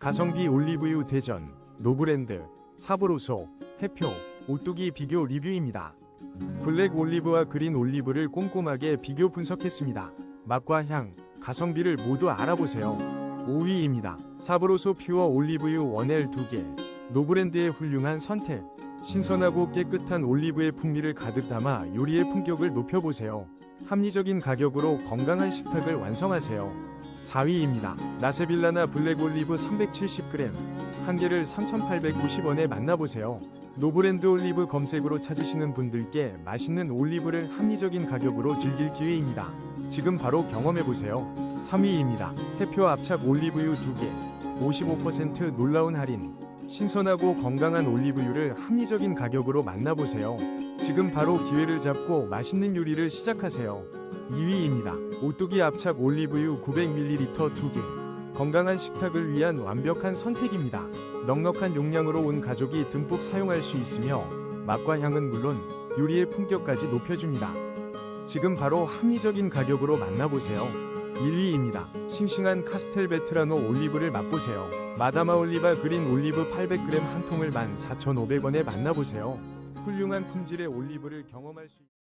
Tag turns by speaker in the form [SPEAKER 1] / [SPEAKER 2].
[SPEAKER 1] 가성비 올리브유 대전, 노브랜드, 사브로소, 해표, 오뚜기 비교 리뷰입니다. 블랙 올리브와 그린 올리브를 꼼꼼하게 비교 분석했습니다. 맛과 향, 가성비를 모두 알아보세요. 5위입니다. 사브로소 퓨어 올리브유 원엘 2개. 노브랜드의 훌륭한 선택. 신선하고 깨끗한 올리브의 풍미를 가득 담아 요리의 품격을 높여보세요. 합리적인 가격으로 건강한 식탁을 완성하세요. 4위입니다. 라세빌라나 블랙 올리브 370g. 한 개를 3,890원에 만나보세요. 노브랜드 올리브 검색으로 찾으시는 분들께 맛있는 올리브를 합리적인 가격으로 즐길 기회입니다. 지금 바로 경험해보세요. 3위입니다. 해표 압착 올리브유 2개. 55% 놀라운 할인. 신선하고 건강한 올리브유를 합리적인 가격으로 만나보세요. 지금 바로 기회를 잡고 맛있는 요리를 시작하세요. 2위입니다. 오뚜기 압착 올리브유 900ml 2개. 건강한 식탁을 위한 완벽한 선택입니다. 넉넉한 용량으로 온 가족이 듬뿍 사용할 수 있으며 맛과 향은 물론 요리의 품격까지 높여줍니다. 지금 바로 합리적인 가격으로 만나보세요. 1위입니다. 싱싱한 카스텔 베트라노 올리브를 맛보세요. 마다마 올리바 그린 올리브 800g 한 통을 14,500원에 만나보세요. 훌륭한 품질의 올리브를 경험할 수 있...